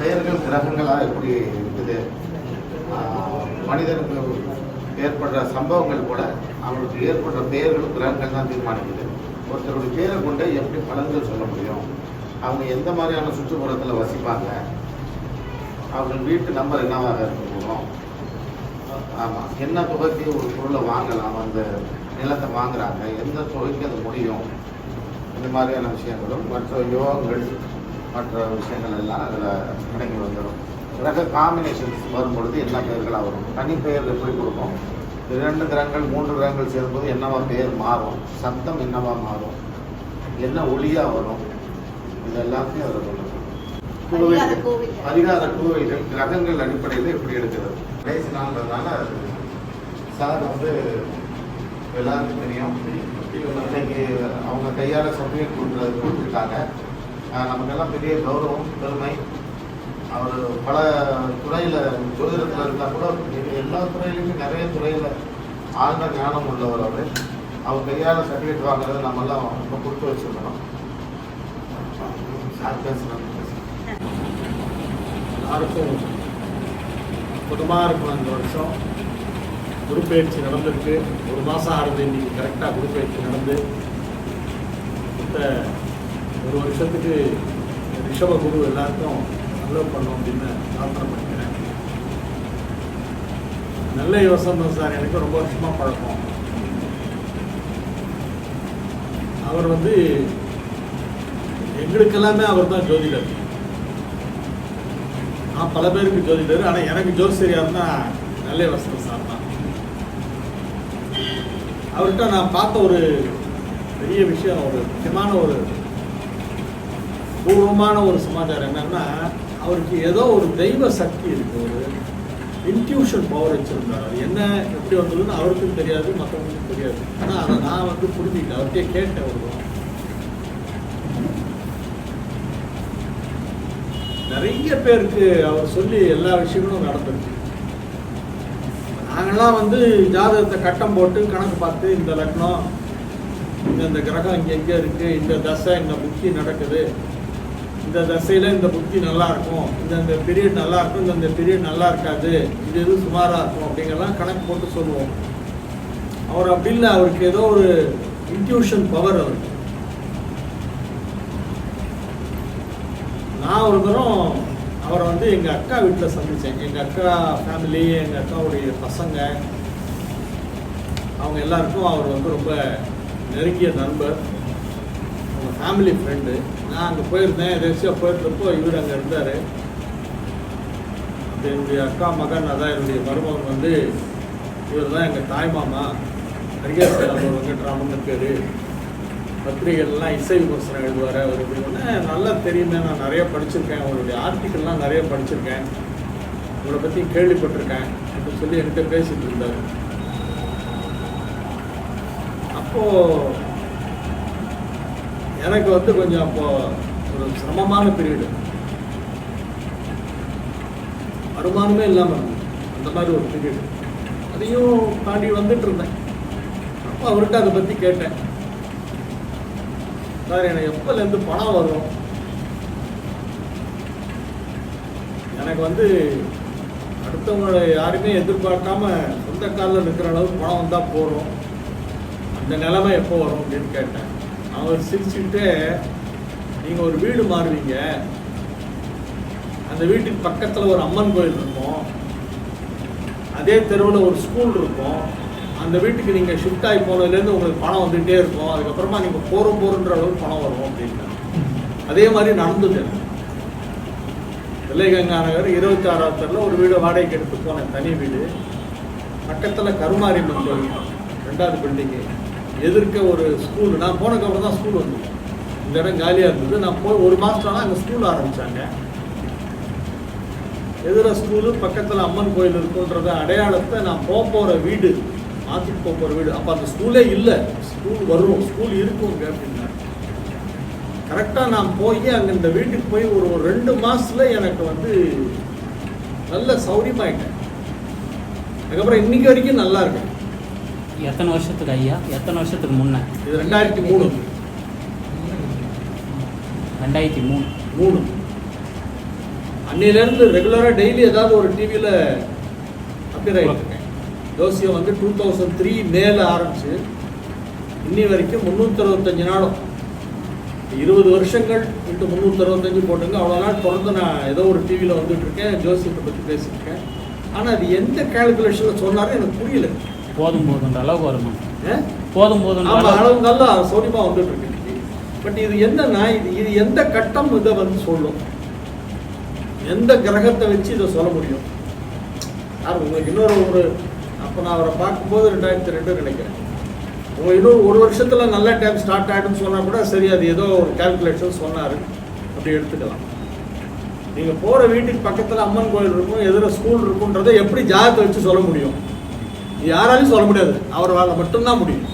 பெயர்கள் கிரகங்களாக எப்படி இருக்குது? மனிதனுக்கு ஏற்படுற சம்பவங்கள் கூட அவங்களுக்கு ஏற்படுற பெயர்களும் கிரகங்கள் தான் தீர்மானிக்குது. ஒருத்தருடைய பேரை கொண்டு எப்படி பலன்கள் சொல்ல முடியும்? அவங்க எந்த மாதிரியான சுற்றுப்புறத்தில் வசிப்பாங்க? அவங்க வீட்டு நம்பர் என்னவாக இருக்க போகிறோம் ஆமாம் என்ன தொகைக்கு ஒரு பொருளை வாங்கலாம்? அந்த நிலத்தை வாங்குறாங்க. எந்த தொகைக்கு அது முடியும்? இந்த மாதிரியான விஷயங்களும் மற்ற யோகங்கள் மற்ற விஷயங்கள் எல்லாம் அதில் அடங்கி வந்துடும். கிரக காம்பினேஷன்ஸ் வரும்பொழுது என்ன பெயர்களாக வரும் தனி பெயர் எப்படி கொடுக்கும் இரண்டு கிரகங்கள் மூன்று கிரகங்கள் சேரும்போது என்னவா பெயர் மாறும்? சப்தம் என்னவா மாறும்? என்ன ஒளியாக வரும்? இது எல்லாத்தையும் அதில் கொண்டு வரும். பரிகார கோவில் கோவில். பரிகார கோவில்கள் கிரகங்கள் அடிப்படையில் எப்படி எடுக்கிறது? கடைசி நாள்ன்றதுனால சார் வந்து எல்லாருக்கும் தெரியும். இன்னைக்கு அவங்க கையால் சர்டிஃபிகேட் கொடுக்குறது கொடுத்துருக்காங்க. நமக்கெல்லாம் பெரிய கௌரவம் பெருமை. அவர் பல துறையில் ஜோதிடத்தில் இருந்தால் கூட எல்லா துறையிலுமே நிறைய துறையில் ஆழ்ந்த ஞானம் உள்ளவர் அவர். அவர் கையால் சர்டிஃபிகேட் வாங்குறது நம்மெல்லாம் ரொம்ப கொடுத்து வச்சுருக்கணும் யாருக்கும் பேசுகிறேன் எல்லாருக்கும் இருக்கும் இந்த வருஷம் குருப்பெயர்ச்சி நடந்திருக்கு. ஒரு மாதம் ஆறுது இன்னைக்கு கரெக்டாக குருப்பெயர்ச்சி நடந்து. இப்போ ஒரு வருஷத்துக்கு ரிஷப குரு எல்லாருக்கும் நல்ல பண்ணும் அப்படின்னு பிரார்த்தனை பண்ணிக்கிறேன். நல்ல யோசனை சார். எனக்கு ரொம்ப வருஷமாக பழக்கம். அவர் வந்து எங்களுக்கெல்லாமே அவர் தான் ஜோதிடர். நான் பல பேருக்கு ஜோதிடர் ஆனால் எனக்கு ஜோசியராக இருந்தால் நல்ல வசனம் சார் தான். அவர்கிட்ட நான் பார்த்த ஒரு பெரிய விஷயம் ஒரு முக்கியமான ஒரு பூர்வமான ஒரு சமாச்சாரம் என்னன்னா அவருக்கு ஏதோ ஒரு தெய்வ சக்தி இருக்கு. ஒரு இன்ட்யூஷன் பவர் வச்சிருந்தார். அது என்ன எப்படி வந்ததுன்னு அவருக்கும் தெரியாது மற்றவங்களுக்கும் தெரியாது. ஆனால் அதை நான் வந்து புரிஞ்சுக்கிட்டேன். அவர்கிட்டயே கேட்டேன் ஒரு நிறைய பேருக்கு அவர் சொல்லி எல்லா விஷயங்களும் நடந்துருக்கு. நாங்கெல்லாம் வந்து ஜாதகத்தை கட்டம் போட்டு கணக்கு பார்த்து இந்த லக்னம் இந்த இந்த கிரகம் இங்கே எங்கே இருக்குது இந்த தசை இந்த புத்தி நடக்குது. இந்த தசையில் இந்த புத்தி நல்லா இருக்கும் இந்த இந்த பீரியட் நல்லா இருக்கும் இந்த இந்த பீரியட் நல்லா இருக்காது இது இது சுமாராக இருக்கும் அப்படிங்கிறலாம் கணக்கு போட்டு சொல்லுவோம். அவர் அப்படி இல்லை அவருக்கு ஏதோ ஒரு இன்ட்யூஷன் பவர் அவருக்கு நான் ஒரு தரம் அவரை வந்து எங்கள் அக்கா வீட்டில் சந்தித்தேன் எங்கள் அக்கா ஃபேமிலி எங்கள் அக்காவுடைய பசங்க அவங்க எல்லாருக்கும் அவர் வந்து ரொம்ப நெருங்கிய நண்பர். அவங்க ஃபேமிலி ஃப்ரெண்டு நான் அங்கே போயிருந்தேன். ரஷ்யா போயிருந்தப்போ இவர் அங்கே இருந்தார். என்னுடைய அக்கா மகன் அதான் என்னுடைய மருமகன் வந்து இவர் தான் எங்கள் தாய் மாமா. ஹரிகேஸ்வரர் வெங்கட்ராமன் பேர். பத்திரிகைகள்லாம் இசை விமர்சனம் எழுதுவார். அவர் இப்படின்னு நல்லா தெரியுமே நான் நிறைய படிச்சிருக்கேன். அவருடைய ஆர்டிக்கல்லாம் நிறைய படிச்சிருக்கேன். உங்களை பற்றி கேள்விப்பட்டிருக்கேன். அப்படின்னு சொல்லி என்கிட்ட பேசிகிட்டு இருந்தார். அப்போது எனக்கு வந்து கொஞ்சம் அப்போ ஒரு சிரமமான பீரியடு வருமானமே இல்லாமல் இருந்தது. அந்த மாதிரி ஒரு பீரியடு அதையும் தாண்டி வந்துட்டு இருந்தேன். அப்போ அவர்கிட்ட அதை பற்றி கேட்டேன். சார் எனக்கு எப்போலேருந்து பணம் வரும்? எனக்கு வந்து அடுத்தவங்களை யாருமே எதிர்பார்க்காம சொந்த காலில் நிற்கிற அளவுக்கு பணம் வந்தால் போகிறோம் அந்த நிலைமை எப்போ வரும் அப்படின்னு கேட்டேன். அவர் சிரிச்சுக்கிட்டு நீங்கள் ஒரு வீடு மாறுவீங்க. அந்த வீட்டுக்கு பக்கத்தில் ஒரு அம்மன் கோயில் இருக்கும். அதே தெருவில் ஒரு ஸ்கூல் இருக்கும். அந்த வீட்டுக்கு நீங்கள் ஷிஃப்ட் ஆகி போனதுலேருந்து உங்களுக்கு பணம் வந்துகிட்டே இருக்கும். அதுக்கப்புறமா நீங்கள் போகிறோம் போகிறன்ற அளவுக்கு பணம் வரும் அப்படின்னா அதே மாதிரி நடந்தது வெள்ளைகங்கா நகர் இருபத்தி ஆறாவது தெருவில் ஒரு வீடு வாடகைக்கு எடுத்து போனேன் தனி வீடு. பக்கத்தில் கருமாரியம்மன் கோயில் ரெண்டாவது பில்டிங்கு எதிர்க்க ஒரு ஸ்கூல் நான் போனதுக்கப்புறம் தான் ஸ்கூல் வந்து இந்த இடம் காலியாக இருந்தது. நான் போய் ஒரு மாதம் ஆனால் அங்கே ஸ்கூல் ஆரம்பித்தாங்க எதிர ஸ்கூலு பக்கத்தில் அம்மன் கோயில் இருக்குன்றத அடையாளத்தை நான் போக போகிற வீடு மாற்றிட்டு போக போகிற வீடு. அப்போ அந்த ஸ்கூலே இல்லை. ஸ்கூல் வரும். ஸ்கூல் இருக்கும் அப்படின்னா கரெக்டாக நான் போய் அங்கே இந்த வீட்டுக்கு போய் ஒரு ஒரு ரெண்டு மாதத்தில் எனக்கு வந்து நல்ல சௌரியமாயிட்டேன். அதுக்கப்புறம் இன்னைக்கு வரைக்கும் நல்லா இருக்கேன் எத்தனை வருஷத்துக்கு ஐயா? எத்தனை வருஷத்துக்கு முன்னே? இது ரெண்டாயிரத்தி மூணு. ரெண்டாயிரத்தி மூணு. மூணு. அன்னையிலேருந்து ரெகுலராக டெய்லி ஏதாவது ஒரு டிவியில் அப்பியர் ஆகிட்டுருக்கேன் ஜோசியம் வந்து டூ தௌசண்ட் த்ரீ மேல ஆரம்பிச்சு இன்னி வரைக்கும் முந்நூற்றறுபத்தஞ்சு நாளும். இருபது வருஷங்கள் இன்ட்டு முந்நூற்றறுபத்தஞ்சு போட்டுங்க. அவ்வளோ நாள் தொடர்ந்து நான் ஏதோ ஒரு டிவியில் வந்துட்டு இருக்கேன் ஜோசியத்தை பற்றி பேசியிருக்கேன் ஆனால் அது எந்த கேல்குலேஷனில் சொன்னாலும் எனக்கு புரியல. போதும் போதுன்ற அளவுக்கு வருமா? போதும் போதுன்ற ஆமா அளவுக்கு அளவு நல்லா சௌரியமா வந்துட்டு இருக்கு பட் இது என்னன்னா இது இது எந்த கட்டம் இதை வந்து சொல்லும்? எந்த கிரகத்தை வச்சு இதை சொல்ல முடியும்? யார் உங்களுக்கு இன்னொரு ஒரு அப்போ நான் அவரை பார்க்கும்போது ரெண்டாயிரத்தி ரெண்டு நினைக்கிறேன். உங்க இன்னொரு ஒரு வருஷத்துல நல்ல டைம் ஸ்டார்ட் ஆகிடுன்னு சொன்னா கூட சரி அது ஏதோ ஒரு கால்குலேஷன் சொன்னாரு. அப்படி எடுத்துக்கலாம். நீங்க போற வீட்டுக்கு பக்கத்துல அம்மன் கோயில் இருக்கும் எதிர ஸ்கூல் இருக்குன்றதை எப்படி ஜாதகத்தை வச்சு சொல்ல முடியும்? யாராலையும் சொல்ல முடியாது. அவரால் மட்டும்தான் முடியும்.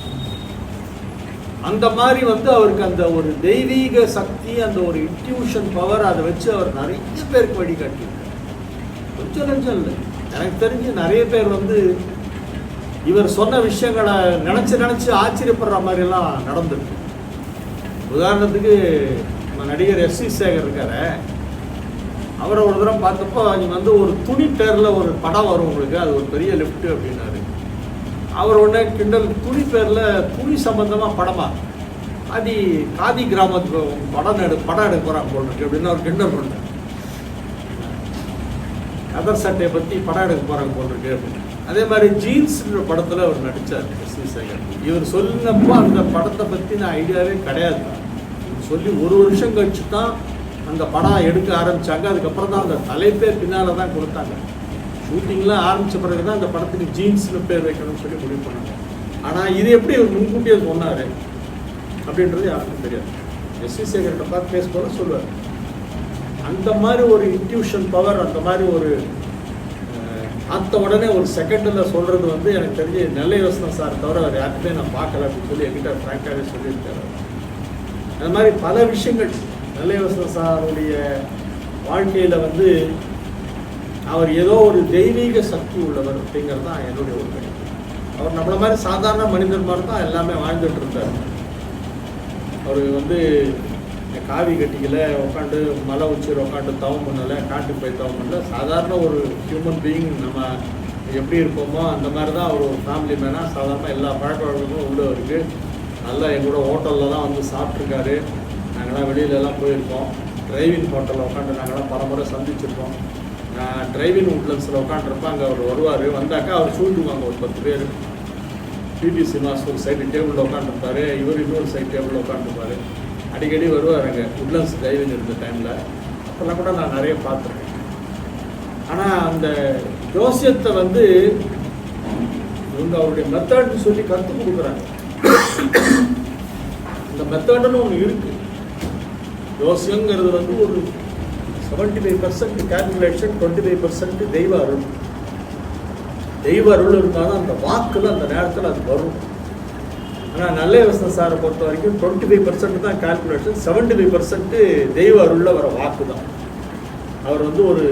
அந்த மாதிரி வந்து அவருக்கு அந்த ஒரு தெய்வீக சக்தி அந்த ஒரு இன்ட்யூஷன் பவர் அதை வச்சு அவர் நிறைய பேருக்கு வழிகாட்டியிருக்கார் கொஞ்சம் நஞ்சம் இல்லை. எனக்கு தெரிஞ்சு நிறைய பேர் வந்து இவர் சொன்ன விஷயங்களை நினச்சி நினச்சி ஆச்சரியப்படுற மாதிரிலாம் நடந்திருக்கு. உதாரணத்துக்கு நம்ம நடிகர் எஸ் சி சேகர் இருக்காரு. அவரை ஒரு தடவை பார்த்தப்போ அவங்க வந்து ஒரு துணி பேரில் ஒரு படம் வரும் உங்களுக்கு. அது ஒரு பெரிய லிஃப்ட்டு அப்படின்னாரு. அவர் உடனே கிண்டல் துணி பேரில் துணி சம்பந்தமாக படமா? அது காதி கிராமத்துக்கு படம் எடு படம் எடுக்க போகிறாங்க போல் இருக்கு அப்படின்னு அவர் கிண்டல் பண்ணார் கதர் சட்டையை பற்றி படம் எடுக்க போகிறாங்க போல் இருக்கு அப்படின்னு. அதே மாதிரி ஜீன்ஸ்ன்ற படத்தில் அவர் நடித்தார் எஸ் வி சேகர். இவர் சொன்னப்போ அந்த படத்தை பற்றி நான் ஐடியாவே கிடையாது. சொல்லி ஒரு வருஷம் கழிச்சு தான் அந்த படம் எடுக்க ஆரம்பிச்சாங்க. அதுக்கப்புறம் தான் அந்த தலைப்பே பின்னால தான் கொடுத்தாங்க. ஷூட்டிங்லாம் ஆரம்பித்த பிறகு தான் அந்த படத்துக்கு ஜீன்ஸ்னு பேர் வைக்கணும்னு சொல்லி முடிவு பண்ணாங்க. ஆனால் இது எப்படி அவர் முன்கூட்டியே சொன்னார் அப்படின்றது யாருக்கும் தெரியாது. எஸ் வி சேகர்கிட்ட பார்த்து பேசும்போது சொல்லுவார். அந்த மாதிரி ஒரு இன்ட்யூஷன் பவர் அந்த மாதிரி ஒரு அந்த உடனே ஒரு செகண்டில் சொல்கிறது வந்து எனக்கு தெரிஞ்சு நல்ல யோசனை சார். தவிர அவர் யாருக்குமே நான் பார்க்கல அப்படின்னு சொல்லி என்கிட்ட ஃப்ராங்காகவே சொல்லியிருக்காரு. அந்த அது மாதிரி பல விஷயங்கள். நல்ல யோசனை சாருடைய வாழ்க்கையில் வந்து அவர் ஏதோ ஒரு தெய்வீக சக்தி உள்ளவர் அப்படிங்கிறது தான் என்னுடைய ஒரு கணிப்பு அவர் நம்மளை மாதிரி சாதாரண மனிதர் மாதிரி தான் எல்லாமே வாழ்ந்துட்டு இருந்தார். அவர் வந்து காவி கட்டிக்கல உட்காந்து மலை உச்சியில் உட்காந்து தவம் பண்ணலை காட்டுக்கு போய் தவம் பண்ணல. சாதாரண ஒரு ஹியூமன் பீயிங் நம்ம எப்படி இருப்போமோ அந்த மாதிரி தான் அவர் ஒரு ஃபேமிலி மேனாக சாதாரண எல்லா பழக்க வழக்கமும் உள்ள இருக்குது நல்லா எங்களோட ஹோட்டலில் தான் வந்து சாப்பிட்ருக்காரு நாங்களாம் வெளியிலலாம் போயிருக்கோம். டிரைவிங் ஹோட்டலில் உட்காந்து நாங்களாம் பல முறை சந்திச்சிருக்கோம். டிரைவிங் உட்லன்ஸில் உட்காந்துருப்போம் அங்கே அவர் வருவார். வந்தாக்கா அவர் சூழ்ந்துவாங்க ஒரு பத்து பேர். பிபி சினிமாஸ் ஒரு சைடு டேபிளில் உட்காந்துருப்பாரு இவர் இன்னொரு சைடு டேபிளில் உட்காந்துருப்பாரு அடிக்கடி வருவார் அங்கே உட்லன்ஸ் டிரைவிங் இருந்த டைமில் அப்போல்லாம் கூட நான் நிறைய பார்த்துருக்கேன். ஆனால் அந்த ஜோசியத்தை வந்து இவங்க அவருடைய மெத்தட்னு சொல்லி கற்றுக் கொடுக்குறாங்க. இந்த மெத்தடுன்னு ஒன்று இருக்குது ஜோசியங்கிறது வந்து ஒரு seventy five percent calculation twenty five percent தெய்வ அருள் தெய்வ அருள் இருந்தால் தான் அந்த வாக்கில் அந்த நேரத்தில் அது வரும். ஆனால் நல்ல யோசனை சாரை பொறுத்த வரைக்கும் டுவெண்ட்டி ஃபைவ் பர்சன்ட் தான் கால்குலேஷன் செவன்டி ஃபைவ் பர்சன்ட்டு தெய்வ அருளில் வர வாக்கு தான். அவர் வந்து ஒரு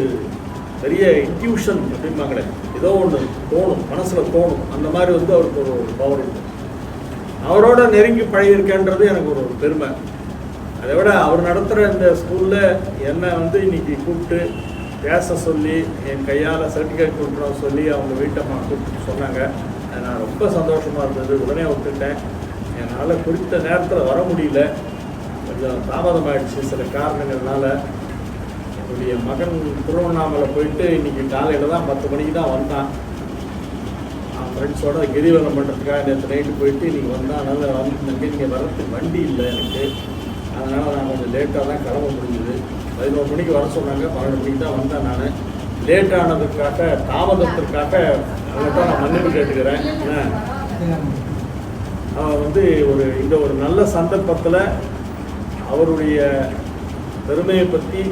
பெரிய இன்ட்யூஷன் அப்படிம்பாங்களே ஏதோ ஒன்று தோணும் மனசில் தோணும். அந்த மாதிரி வந்து அவருக்கு ஒரு பவர் உண்டு அவரோட நெருங்கி பழகியிருக்கேன்றது எனக்கு ஒரு பெருமை. அதை விட அவர் நடத்துகிற இந்த ஸ்கூலில் என்னை வந்து இன்னைக்கு கூப்பிட்டு பேச சொல்லி என் கையால் சர்டிஃபிகேட் கொடுக்கணும் சொல்லி அவங்க வீட்டம்மா கூப்பிட்டு சொன்னாங்க. அது நான் ரொம்ப சந்தோஷமாக இருந்தது. உடனே ஒத்துக்கிட்டேன். என்னால் குறித்த நேரத்தில் வர முடியல. கொஞ்சம் தாமதமாயிடுச்சு சில காரணங்கள்னால. என்னுடைய மகன் திருவண்ணாமலை போயிட்டு இன்றைக்கி காலையில் தான் பத்து மணிக்கு தான் வந்தான். அவன் ஃப்ரெண்ட்ஸோட கிரிவலம் பண்ணுறதுக்காக நேற்று நைட்டு போயிட்டு இன்னைக்கு வந்தான் அதனால் வந்து இங்கே வர்றதுக்கு வண்டி இல்லை எனக்கு. அதனால் நான் கொஞ்சம் லேட்டாக தான் கிளம்ப முடிஞ்சுது. பதினோரு மணிக்கு வர சொன்னாங்க. பன்னெண்டு மணிக்கு தான் வந்தேன் நான். லேட்டானதுக்காக தாமதத்திற்காக அவங்கள்ட்ட நான் மன்னிப்பு கேட்டுக்கிறேன். என்ன? அவன் வந்து ஒரு இந்த ஒரு நல்ல சந்தர்ப்பத்தில் அவருடைய பெருமையை பற்றி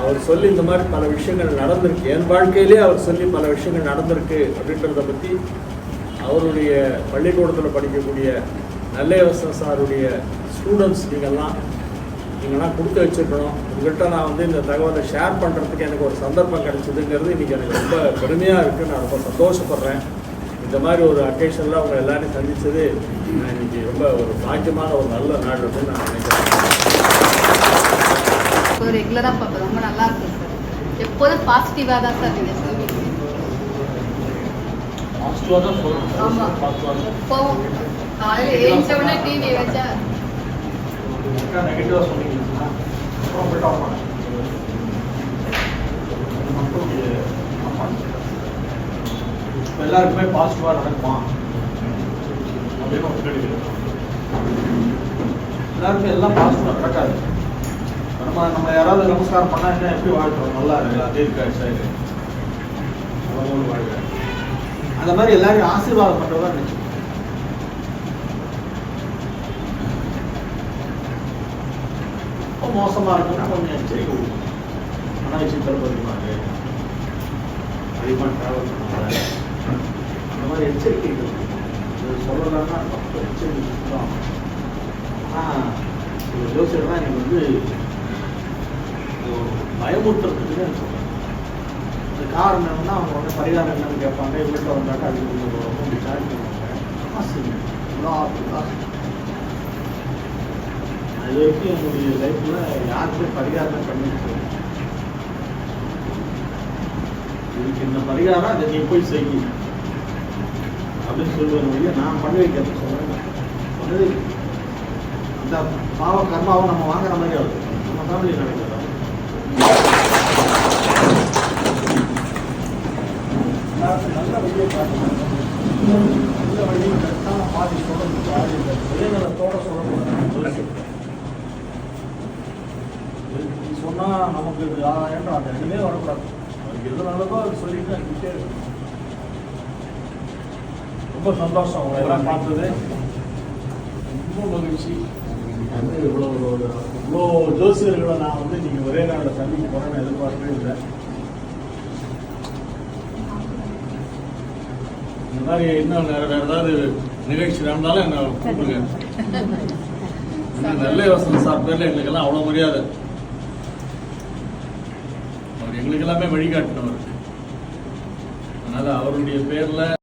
அவர் சொல்லி இந்த மாதிரி பல விஷயங்கள் நடந்திருக்கு. என் வாழ்க்கையிலே அவர் சொல்லி பல விஷயங்கள் நடந்திருக்கு அப்படின்றத பற்றி அவருடைய பள்ளிக்கூடத்தில் படிக்கக்கூடிய நல்லேவசன் சாருடைய ஸ்டூடெண்ட்ஸ் நீங்கள்லாம் நீங்கள்லாம் கொடுத்து வச்சுருக்கணும். உங்கள்கிட்ட நான் வந்து இந்த தகவலை ஷேர் பண்ணுறதுக்கு எனக்கு ஒரு சந்தர்ப்பம் கிடைச்சதுங்கிறது இன்றைக்கி எனக்கு ரொம்ப பெருமையாக இருக்குது நான் ரொம்ப சந்தோஷப்படுறேன். இந்த மாதிரி ஒரு அக்கேஷனில் அவங்க எல்லாரையும் சந்திச்சது நான் இன்னைக்கு ரொம்ப ஒரு பாக்கியமான ஒரு நல்ல நாள் அப்படின்னு நான் நினைக்கிறேன். இப்போ ரெகுலராக பார்ப்பேன். ரொம்ப நல்லா இருக்கும். சார் எப்போதும் பாசிட்டிவாக தான் சார் நீங்கள் சொல்லுவீங்க. பாசிட்டிவாக தான் ஆமா. சொல்லணும் எப்போவும் காலையில் ஏஞ்ச உடனே டிவி வச்சா நெகட்டிவாக சொன்னீங்கன்னா அப்புறம் போய்ட்டு ஆமாம் இப்போ எல்லாருக்குமே பாசிட்டிவாக நடக்குமா? அப்படின்னு ஒரு கேள்வி எல்லாருக்கும் எல்லாம் பாசிட்டிவாக நடக்காது. நம்ம நம்ம யாராவது நமஸ்காரம் பண்ணா என்ன எப்படி வாழ்க்கை நல்லா இருக்கு? அதே இருக்காது சார் வாழ்க்கை அந்த மாதிரி எல்லாரையும் ஆசீர்வாதம் பண்ணுறதா நினைச்சு ரொம்ப மோசமாக இருக்குன்னா கொஞ்சம் எச்சரிக்கை கொடுக்கணும். ஆனால் விஷயத்தில் பதிமாறு அதிகமாக ட்ராவல் பண்ணுவாங்க அந்த மாதிரி எச்சரிக்கை இது சொல்லலாம்னா தப்பு எச்சரிக்கை சுத்தம் ஆனால் ஒரு ஜோசியர் தான் எனக்கு வந்து ஒரு பயமுறுத்துறதுக்கு தான் சொல்கிறேன் அது காரணம் என்னன்னா அவங்க வந்து பரிகாரம் என்னன்னு கேட்பாங்க வீட்டில் வந்தாக்கா அது கொஞ்சம் ரொம்ப விசாரிக்க பண்ணுவாங்க. காசு காசு காசு அது வரைக்கும் என்னுடைய லைஃப்பில் யாருக்குமே பரிகாரம் பண்ணிட்டு இதுக்கு இந்த பரிகாரம் அதை நீ போய் செய் அப்படின்னு சொல்லுவேன் நான் பண்ண வைக்கிறது சொல்றேன் பண்ணது அந்த பாவ கர்மாவை நம்ம வாங்குற மாதிரி ஆகுது. நம்ம ஃபேமிலி நடக்கிறது நல்ல வழியை பார்க்கணும் நல்ல வழியை கரெக்டாக பாதி சொல்றது பாதி இல்லை. சொல்ல முடியாது நீ சொன்னா நமக்கு ஏன்டா அந்த ரெண்டுமே வரக்கூடாது. அவருக்கு எது நல்லதோ அது சொல்லிட்டு அனுப்பிட்டே இருக்கணும். ரொம்ப சந்தோஷம் உங்களை எல்லாம் பார்த்தது. ரொம்ப மகிழ்ச்சி. வந்து இவ்வளோ இவ்வளோ ஜோசியர்களை நான் வந்து நீங்கள் ஒரே நாளில் சந்திக்க போகிறேன்னு எதிர்பார்க்கவே இல்லை. இந்த மாதிரி இன்னும் வேற வேற ஏதாவது நிகழ்ச்சி நடந்தாலும் என்ன கூப்பிடுங்க. நல்ல யோசனை சார் பேர்ல எங்களுக்கெல்லாம் அவ்வளோ மரியாதை. எங்களுக்கு எல்லாமே வழிகாட்டினவர். அதனால அவருடைய பேரில்